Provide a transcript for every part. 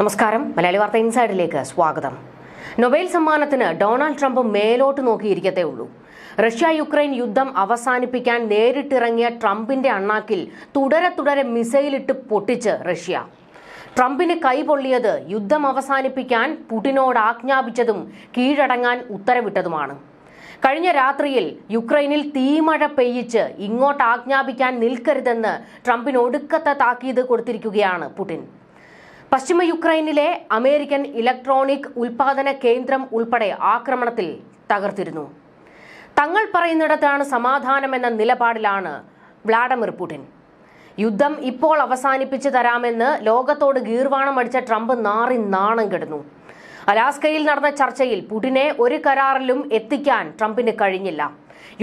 നമസ്കാരം. മലയാളി വാർത്ത ഇൻസൈഡിലേക്ക് സ്വാഗതം. നൊബേൽ സമ്മാനത്തിന് ഡൊണാൾഡ് ട്രംപ് മേലോട്ട് നോക്കിയിരിക്കത്തേ ഉള്ളൂ. റഷ്യ യുക്രൈൻ യുദ്ധം അവസാനിപ്പിക്കാൻ നേരിട്ടിറങ്ങിയ ട്രംപിന്റെ അണ്ണാക്കിൽ തുടരെ തുടരെ മിസൈലിട്ട് പൊട്ടിച്ച് റഷ്യ. ട്രംപിന് കൈപൊള്ളിയത് യുദ്ധം അവസാനിപ്പിക്കാൻ പുടിനോട് ആജ്ഞാപിച്ചതും കീഴടങ്ങാൻ ഉത്തരവിട്ടതുമാണ്. കഴിഞ്ഞ രാത്രിയിൽ യുക്രൈനിൽ തീമഴ പെയ്യിച്ച് ഇങ്ങോട്ട് ആജ്ഞാപിക്കാൻ നിൽക്കരുതെന്ന് ട്രംപിന് ഒടുക്കത്തെ താക്കീത് കൊടുത്തിരിക്കുകയാണ് പുടിൻ. പശ്ചിമ യുക്രൈനിലെ അമേരിക്കൻ ഇലക്ട്രോണിക് ഉൽപാദന കേന്ദ്രം ഉൾപ്പെടെ ആക്രമണത്തിൽ തകർത്തിരുന്നു. തങ്ങൾ പറയുന്നിടത്താണ് സമാധാനമെന്ന നിലപാടിലാണ് വ്ളാഡിമിർ പുടിൻ. യുദ്ധം ഇപ്പോൾ അവസാനിപ്പിച്ചു തരാമെന്ന് ലോകത്തോട് ഗീർവാണം അടിച്ച ട്രംപ് നാറി നാണം കെടുന്നു. അലാസ്കയിൽ നടന്ന ചർച്ചയിൽ പുടിനെ ഒരു കരാറിലും എത്തിക്കാൻ ട്രംപിന് കഴിഞ്ഞില്ല.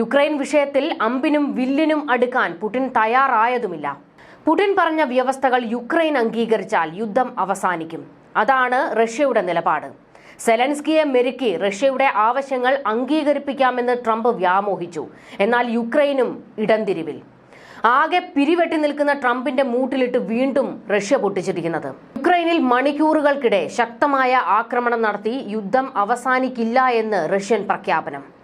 യുക്രൈൻ വിഷയത്തിൽ അമ്പിനും വില്ലിനും അടുക്കാൻ പുടിൻ തയ്യാറായതുമില്ല. പുടിൻ പറഞ്ഞ വ്യവസ്ഥകൾ യുക്രൈൻ അംഗീകരിച്ചാൽ യുദ്ധം അവസാനിക്കും. അതാണ് റഷ്യയുടെ നിലപാട്. സെലൻസ്കിയെ മെരുക്കി റഷ്യയുടെ ആവശ്യങ്ങൾ അംഗീകരിപ്പിക്കാമെന്ന് ട്രംപ് വ്യാമോഹിച്ചു. എന്നാൽ യുക്രൈനും ഇടംതിരിവിൽ. ആകെ പിരിവെട്ടി നിൽക്കുന്ന ട്രംപിന്റെ മൂട്ടിലിട്ട് വീണ്ടും റഷ്യ പൊട്ടിച്ചിരിക്കുന്നത്. യുക്രൈനിൽ മണിക്കൂറുകൾക്കിടെ ശക്തമായ ആക്രമണം നടത്തി യുദ്ധം അവസാനിക്കില്ല എന്ന് റഷ്യൻ പ്രഖ്യാപനം.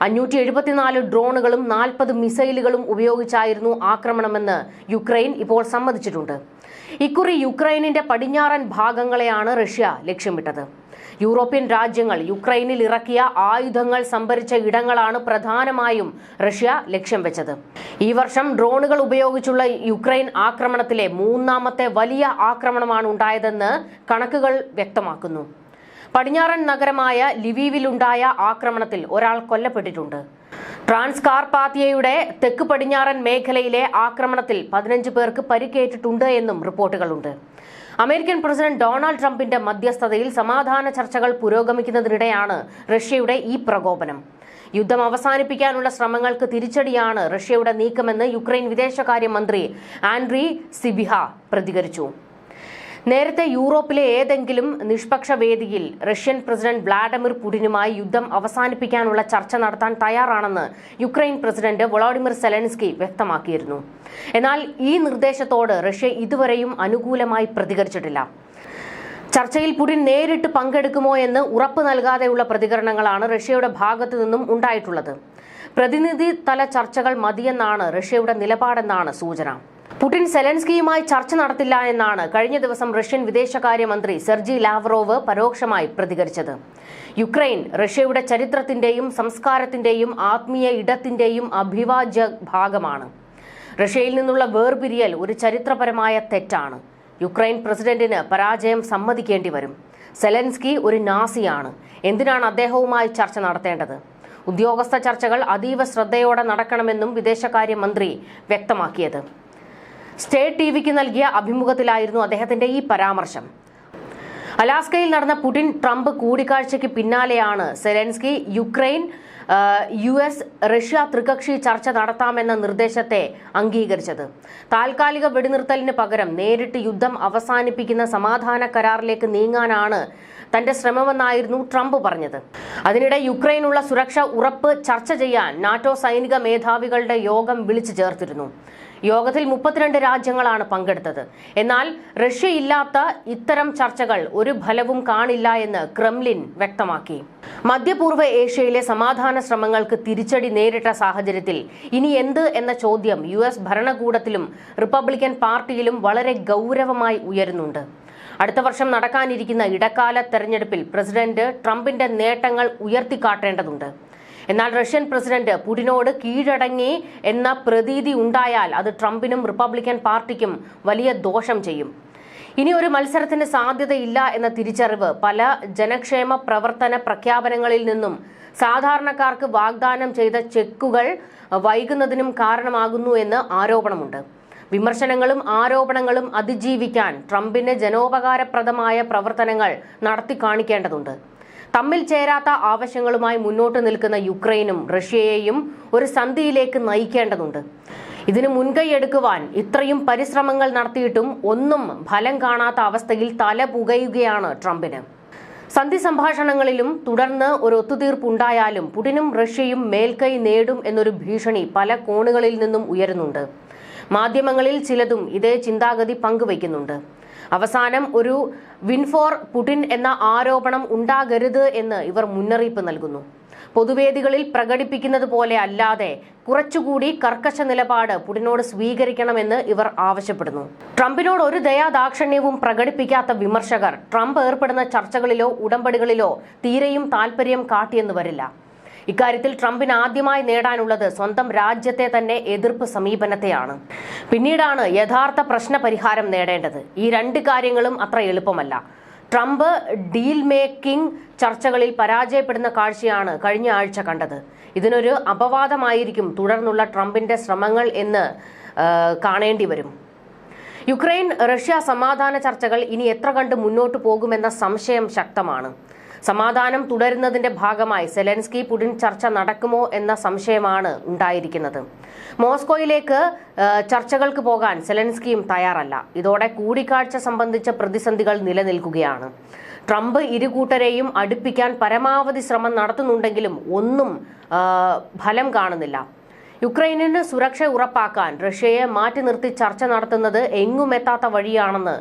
അഞ്ഞൂറ്റി എഴുപത്തിനാല് ഡ്രോണുകളും നാൽപ്പത് മിസൈലുകളും ഉപയോഗിച്ചായിരുന്നു ആക്രമണമെന്ന് യുക്രൈൻ ഇപ്പോൾ സമ്മതിച്ചിട്ടുണ്ട്. ഇക്കുറി യുക്രൈനിന്റെ പടിഞ്ഞാറൻ ഭാഗങ്ങളെയാണ് റഷ്യ ലക്ഷ്യമിട്ടത്. യൂറോപ്യൻ രാജ്യങ്ങൾ യുക്രൈനിൽ ഇറക്കിയ ആയുധങ്ങൾ സംഭരിച്ച ഇടങ്ങളാണ് പ്രധാനമായും റഷ്യ ലക്ഷ്യം വെച്ചത്. ഈ വർഷം ഡ്രോണുകൾ ഉപയോഗിച്ചുള്ള യുക്രൈൻ ആക്രമണത്തിലെ മൂന്നാമത്തെ വലിയ ആക്രമണമാണ് ഉണ്ടായതെന്ന് കണക്കുകൾ വ്യക്തമാക്കുന്നു. പടിഞ്ഞാറൻ നഗരമായ ലിവീവിലുണ്ടായ ആക്രമണത്തിൽ ഒരാൾ കൊല്ലപ്പെട്ടിട്ടുണ്ട്. ട്രാൻസ്കാർപാത്തിയയുടെ തെക്ക് പടിഞ്ഞാറൻ മേഖലയിലെ ആക്രമണത്തിൽ പതിനഞ്ച് പേർക്ക് പരിക്കേറ്റിട്ടുണ്ട് എന്നും റിപ്പോർട്ടുകളുണ്ട്. അമേരിക്കൻ പ്രസിഡന്റ് ഡൊണാൾഡ് ട്രംപിന്റെ മധ്യസ്ഥതയിൽ സമാധാന ചർച്ചകൾ പുരോഗമിക്കുന്നതിനിടെയാണ് റഷ്യയുടെ ഈ പ്രകോപനം. യുദ്ധം അവസാനിപ്പിക്കാനുള്ള ശ്രമങ്ങൾക്ക് തിരിച്ചടിയാണ് റഷ്യയുടെ നീക്കമെന്ന് യുക്രൈൻ വിദേശകാര്യമന്ത്രി ആൻഡ്രി സിബിഹ പ്രതികരിച്ചു. നേരത്തെ യൂറോപ്പിലെ ഏതെങ്കിലും നിഷ്പക്ഷ വേദിയിൽ റഷ്യൻ പ്രസിഡന്റ് വ്ളാഡിമിർ പുടിനുമായി യുദ്ധം അവസാനിപ്പിക്കാനുള്ള ചർച്ച നടത്താൻ തയ്യാറാണെന്ന് യുക്രൈൻ പ്രസിഡന്റ് വ്ളാഡിമിർ സെലൻസ്കി വ്യക്തമാക്കിയിരുന്നു. എന്നാൽ ഈ നിർദ്ദേശത്തോട് റഷ്യ ഇതുവരെയും അനുകൂലമായി പ്രതികരിച്ചിട്ടില്ല. ചർച്ചയിൽ പുടിൻ നേരിട്ട് പങ്കെടുക്കുമോ എന്ന് ഉറപ്പ് നൽകാതെയുള്ള പ്രതികരണങ്ങളാണ് റഷ്യയുടെ ഭാഗത്തു നിന്നും ഉണ്ടായിട്ടുള്ളത്. പ്രതിനിധി തല ചർച്ചകൾ മതിയെന്നാണ് റഷ്യയുടെ നിലപാടെന്നാണ് സൂചന. പുടിൻ സെലൻസ്കിയുമായി ചർച്ച നടത്തില്ല എന്നാണ് കഴിഞ്ഞ ദിവസം റഷ്യൻ വിദേശകാര്യമന്ത്രി സെർജി ലാവ്റോവ് പരോക്ഷമായി പ്രതികരിച്ചത്. യുക്രൈൻ റഷ്യയുടെ ചരിത്രത്തിന്റെയും സംസ്കാരത്തിന്റെയും ആത്മീയ ഇടത്തിന്റെയും അഭിവാജ്യ ഭാഗമാണ്. റഷ്യയിൽ നിന്നുള്ള വേർപിരിയൽ ഒരു ചരിത്രപരമായ തെറ്റാണ്. യുക്രൈൻ പ്രസിഡന്റിന് പരാജയം സമ്മതിക്കേണ്ടി വരും. സെലൻസ്കി ഒരു നാസിയാണ്. എന്തിനാണ് അദ്ദേഹവുമായി ചർച്ച നടത്തേണ്ടത്? ഉദ്യോഗസ്ഥ ചർച്ചകൾ അതീവ ശ്രദ്ധയോടെ നടക്കണമെന്നും വിദേശകാര്യമന്ത്രി വ്യക്തമാക്കിയത്. സ്റ്റേറ്റ് ടി വിക്ക് നൽകിയ അഭിമുഖത്തിലായിരുന്നു അദ്ദേഹത്തിന്റെ ഈ പരാമർശം. അലാസ്കയിൽ നടന്ന പുടിൻ ട്രംപ് കൂടിക്കാഴ്ചയ്ക്ക് പിന്നാലെയാണ് Zelensky Ukraine U S Russia ത്രികക്ഷി ചർച്ച നടത്താമെന്ന നിർദ്ദേശത്തെ അംഗീകരിച്ചത്. താൽക്കാലിക വെടിനിർത്തലിന് പകരം നേരിട്ട് യുദ്ധം അവസാനിപ്പിക്കുന്ന സമാധാന കരാറിലേക്ക് നീങ്ങാനാണ് തന്റെ ശ്രമമെന്നായിരുന്നു ട്രംപ് പറഞ്ഞത്. അതിനിടെ യുക്രൈനുള്ള സുരക്ഷ ഉറപ്പ് ചർച്ച ചെയ്യാൻ നാറ്റോ സൈനിക മേധാവികളുടെ യോഗം വിളിച്ചു ചേർത്തിരുന്നു. യോഗത്തിൽ മുപ്പത്തിരണ്ട് രാജ്യങ്ങളാണ് പങ്കെടുത്തത്. എന്നാൽ റഷ്യ ഇല്ലാത്ത ഇത്തരം ചർച്ചകൾ ഒരു ഫലവും കാണില്ല എന്ന് ക്രെംലിൻ വ്യക്തമാക്കി. മധ്യപൂർവ ഏഷ്യയിലെ സമാധാന ശ്രമങ്ങൾക്ക് തിരിച്ചടി നേരിട്ട സാഹചര്യത്തിൽ ഇനി എന്ത് എന്ന ചോദ്യം യു ഭരണകൂടത്തിലും റിപ്പബ്ലിക്കൻ പാർട്ടിയിലും വളരെ ഗൗരവമായി ഉയരുന്നുണ്ട്. അടുത്ത വർഷം നടക്കാനിരിക്കുന്ന ഇടക്കാല തെരഞ്ഞെടുപ്പിൽ പ്രസിഡന്റ് ട്രംപിന്റെ നേട്ടങ്ങൾ ഉയർത്തിക്കാട്ടേണ്ടതുണ്ട്. എന്നാൽ റഷ്യൻ പ്രസിഡന്റ് പുടിനോട് കീഴടങ്ങി എന്ന പ്രതീതി ഉണ്ടായാൽ അത് ട്രംപിനും റിപ്പബ്ലിക്കൻ പാർട്ടിക്കും വലിയ ദോഷം ചെയ്യും. ഇനി ഒരു മത്സരത്തിന് സാധ്യതയില്ല എന്ന തിരിച്ചറിവ് പല ജനക്ഷേമ പ്രവർത്തന പ്രഖ്യാപനങ്ങളിൽ നിന്നും സാധാരണക്കാർക്ക് വാഗ്ദാനം ചെയ്ത ചെക്കുകൾ വൈകുന്നതിനും കാരണമാകുന്നു എന്ന് ആരോപണമുണ്ട്. വിമർശനങ്ങളും ആരോപണങ്ങളും അതിജീവിക്കാൻ ട്രംപിന് ജനോപകാരപ്രദമായ പ്രവർത്തനങ്ങൾ നടത്തി കാണിക്കേണ്ടതുണ്ട്. തമ്മിൽ ചേരാത്ത ആവശ്യങ്ങളുമായി മുന്നോട്ട് നിൽക്കുന്ന യുക്രൈനും റഷ്യയെയും ഒരു സന്ധിയിലേക്ക് നയിക്കേണ്ടതുണ്ട്. ഇതിന് മുൻകൈയെടുക്കുവാൻ ഇത്രയും പരിശ്രമങ്ങൾ നടത്തിയിട്ടും ഒന്നും ഫലം കാണാത്ത അവസ്ഥയിൽ തല പുകയുകയാണ് ട്രംപിന്. സന്ധി സംഭാഷണങ്ങളിലും തുടർന്ന് ഒരു ഒത്തുതീർപ്പുണ്ടായാലും പുടിനും റഷ്യയും മേൽക്കൈ നേടും എന്നൊരു ഭീഷണി പല കോണുകളിൽ നിന്നും ഉയരുന്നുണ്ട്. മാധ്യമങ്ങളിൽ ചിലതും ഇതേ ചിന്താഗതി പങ്കുവയ്ക്കുന്നുണ്ട്. അവസാനം ഒരു വിൻഫോർ പുടിൻ എന്ന ആരോപണം ഉണ്ടാകരുത് എന്ന് ഇവർ മുന്നറിയിപ്പ് നൽകുന്നു. പൊതുവേദികളിൽ പ്രകടിപ്പിക്കുന്നത് പോലെ അല്ലാതെ കുറച്ചുകൂടി കർക്കശ നിലപാട് പുടിനോട് സ്വീകരിക്കണമെന്ന് ഇവർ ആവശ്യപ്പെടുന്നു. ട്രംപിനോട് ഒരു ദയാദാക്ഷിണ്യവും പ്രകടിപ്പിക്കാത്ത വിമർശകർ ട്രംപ് ഏർപ്പെടുന്ന ചർച്ചകളിലോ ഉടമ്പടികളിലോ തീരെയും താൽപര്യം കാട്ടിയെന്ന് വരില്ല. ഇക്കാര്യത്തിൽ ട്രംപിന് ആദ്യമായി നേടാനുള്ളത് സ്വന്തം രാജ്യത്തെ തന്നെ എതിർപ്പ് സമീപനത്തെയാണ്. പിന്നീടാണ് യഥാർത്ഥ പ്രശ്ന പരിഹാരം നേടേണ്ടത്. ഈ രണ്ട് കാര്യങ്ങളും അത്ര എളുപ്പമല്ല. ട്രംപ് ഡീൽ മേക്കിംഗ് ചർച്ചകളിൽ പരാജയപ്പെടുന്ന കാഴ്ചയാണ് കഴിഞ്ഞ ആഴ്ച കണ്ടത്. ഇതിനൊരു അപവാദമായിരിക്കും തുടർന്നുള്ള ട്രംപിന്റെ ശ്രമങ്ങൾ എന്ന് കാണേണ്ടി വരും. യുക്രൈൻ റഷ്യ സമാധാന ചർച്ചകൾ ഇനി എത്ര കണ്ട് മുന്നോട്ട് പോകുമെന്ന സംശയം ശക്തമാണ്. സമാധാനം തുടരുന്നതിന്റെ ഭാഗമായി സെലൻസ്കി പുടിൻ ചർച്ച നടക്കുമോ എന്ന സംശയമാണ് ഉണ്ടായിരിക്കുന്നത്. മോസ്കോയിലേക്ക് ചർച്ചകൾക്ക് പോകാൻ സെലൻസ്കിയും തയ്യാറല്ല. ഇതോടെ കൂടിക്കാഴ്ച സംബന്ധിച്ച പ്രതിസന്ധികൾ നിലനിൽക്കുകയാണ്. ട്രംപ് ഇരുകൂട്ടരെയും അടുപ്പിക്കാൻ പരമാവധി ശ്രമം നടത്തുന്നുണ്ടെങ്കിലും ഒന്നും ഫലം കാണുന്നില്ല. യുക്രൈനിന് സുരക്ഷ ഉറപ്പാക്കാൻ റഷ്യയെ മാറ്റി നിർത്തി ചർച്ച നടത്തുന്നത് എങ്ങുമെത്താത്ത വഴിയാണെന്ന്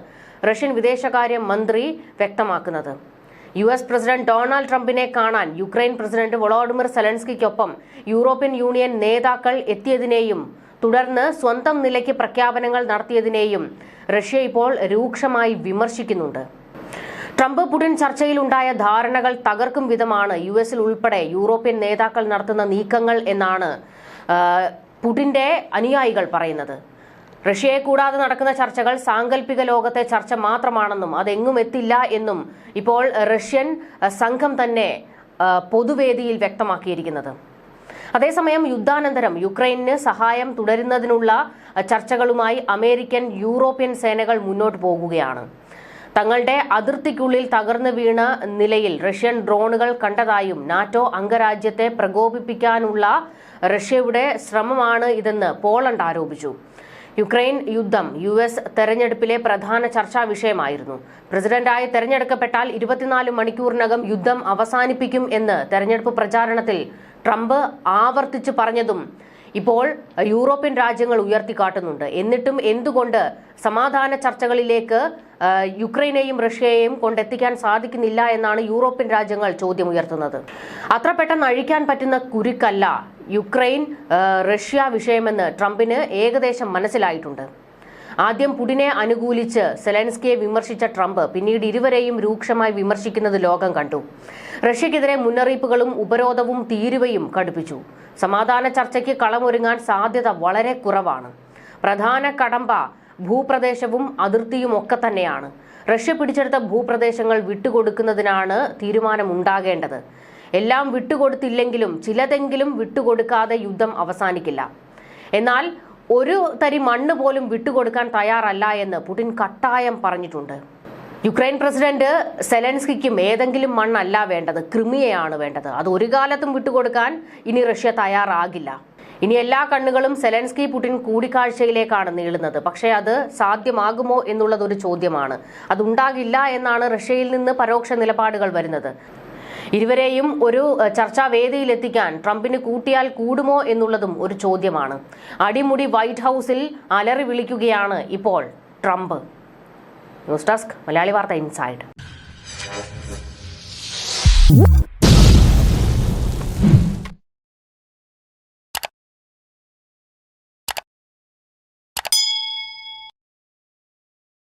റഷ്യൻ വിദേശകാര്യ മന്ത്രി വ്യക്തമാക്കുന്നത്. യു എസ് പ്രസിഡന്റ് ഡൊണാൾഡ് ട്രംപിനെ കാണാൻ യുക്രൈൻ പ്രസിഡന്റ് വളോഡിമിർ സെലൻസ്കിക്കൊപ്പം യൂറോപ്യൻ യൂണിയൻ നേതാക്കൾ എത്തിയതിനെയും തുടർന്ന് സ്വന്തം നിലയ്ക്ക് പ്രഖ്യാപനങ്ങൾ നടത്തിയതിനെയും റഷ്യ ഇപ്പോൾ രൂക്ഷമായി വിമർശിക്കുന്നുണ്ട്. ട്രംപ് പുടിൻ ചർച്ചയിലുണ്ടായ ധാരണകൾ തകർക്കും വിധമാണ് യു എസിൽ ഉൾപ്പെടെ യൂറോപ്യൻ നേതാക്കൾ നടത്തുന്ന നീക്കങ്ങൾ എന്നാണ് പുടിന്റെ അനുയായികൾ പറയുന്നത്. റഷ്യയെ കൂടാതെ നടക്കുന്ന ചർച്ചകൾ സാങ്കല്പിക ലോകത്തെ ചർച്ച മാത്രമാണെന്നും അതെങ്ങും എത്തില്ല എന്നും ഇപ്പോൾ റഷ്യൻ സംഘം തന്നെ പൊതുവേദിയിൽ വ്യക്തമാക്കിയിരിക്കുന്നത്. അതേസമയം യുദ്ധാനന്തരം യുക്രൈനിന് സഹായം തുടരുന്നതിനുള്ള ചർച്ചകളുമായി അമേരിക്കൻ യൂറോപ്യൻ സേനകൾ മുന്നോട്ട് പോകുകയാണ്. തങ്ങളുടെ അതിർത്തിക്കുള്ളിൽ തകർന്നു വീണ നിലയിൽ റഷ്യൻ ഡ്രോണുകൾ കണ്ടതായും നാറ്റോ അംഗരാജ്യത്തെ പ്രകോപിപ്പിക്കാനുള്ള റഷ്യയുടെ ശ്രമമാണ് ഇതെന്ന് പോളണ്ട് ആരോപിച്ചു. യുക്രൈൻ യുദ്ധം യു എസ് തെരഞ്ഞെടുപ്പിലെ പ്രധാന ചർച്ചാ വിഷയമായിരുന്നു. പ്രസിഡന്റായി തെരഞ്ഞെടുക്കപ്പെട്ടാൽ ഇരുപത്തിനാല് മണിക്കൂറിനകം യുദ്ധം അവസാനിപ്പിക്കും എന്ന് തെരഞ്ഞെടുപ്പ് പ്രചാരണത്തിൽ ട്രംപ് ആവർത്തിച്ചു പറഞ്ഞതും ഇപ്പോൾ യൂറോപ്യൻ രാജ്യങ്ങൾ ഉയർത്തിക്കാട്ടുന്നുണ്ട്. എന്നിട്ടും എന്തുകൊണ്ട് സമാധാന ചർച്ചകളിലേക്ക് യുക്രൈനെയും റഷ്യയെയും കൊണ്ടെത്തിക്കാൻ സാധിക്കുന്നില്ല എന്നാണ് യൂറോപ്യൻ രാജ്യങ്ങൾ ചോദ്യം ഉയർത്തുന്നത് അത്ര പെട്ടെന്ന് അഴിക്കാൻ പറ്റുന്ന കുരുക്കല്ല യുക്രൈൻ റഷ്യ വിഷയമെന്ന് ട്രംപിന് ഏകദേശം മനസ്സിലായിട്ടുണ്ട്. ആദ്യം പുടിനെ അനുകൂലിച്ച് സെലൻസ്കിയെ വിമർശിച്ച ട്രംപ് പിന്നീട് ഇരുവരെയും രൂക്ഷമായി വിമർശിക്കുന്നത് ലോകം കണ്ടു. റഷ്യക്കെതിരെ മുന്നറിയിപ്പുകളും ഉപരോധവും തീരുവയും കടുപ്പിച്ചു. സമാധാന ചർച്ചയ്ക്ക് കളമൊരുങ്ങാൻ സാധ്യത വളരെ കുറവാണ്. പ്രധാന കടമ്പ ഭൂപ്രദേശവും അതിർത്തിയും ഒക്കെ തന്നെയാണ്. റഷ്യ പിടിച്ചെടുത്ത ഭൂപ്രദേശങ്ങൾ വിട്ടുകൊടുക്കുന്നതിനാണ് തീരുമാനമുണ്ടാകേണ്ടത്. എല്ലാം വിട്ടുകൊടുത്തില്ലെങ്കിലും ചിലതെങ്കിലും വിട്ടുകൊടുക്കാതെ യുദ്ധം അവസാനിക്കില്ല. എന്നാൽ ഒരു തരി മണ്ണ് പോലും വിട്ടുകൊടുക്കാൻ തയ്യാറല്ല എന്ന് പുടിൻ കട്ടായം പറഞ്ഞിട്ടുണ്ട്. യുക്രൈൻ പ്രസിഡന്റ് സെലൻസ്കിക്കും ഏതെങ്കിലും മണ്ണല്ല വേണ്ടത് ക്രിമിയയാണ് വേണ്ടത്. അത് ഒരു കാലത്തും വിട്ടുകൊടുക്കാൻ ഇനി റഷ്യ തയ്യാറാകില്ല. ഇനി എല്ലാ കണ്ണുകളും സെലൻസ്കി പുടിൻ കൂടിക്കാഴ്ചയിലേക്കാണ് നീളുന്നത്. പക്ഷേ അത് സാധ്യമാകുമോ എന്നുള്ളതൊരു ചോദ്യമാണ്. അതുണ്ടാകില്ല എന്നാണ് റഷ്യയിൽ നിന്ന് പരോക്ഷ നിലപാടുകൾ വരുന്നത്. ഇരുവരെയും ഒരു ചർച്ചാ വേദിയിലെത്തിക്കാൻ ട്രംപിന് കൂട്ടിയാൽ കൂടുമോ എന്നുള്ളതും ഒരു ചോദ്യമാണ്. അടിമുടി വൈറ്റ് ഹൗസിൽ അലറി വിളിക്കുകയാണ് ഇപ്പോൾ ട്രംപ്. ന്യൂസ് ഡെസ്ക് മലയാളി വാർത്ത ഇൻസൈഡ്.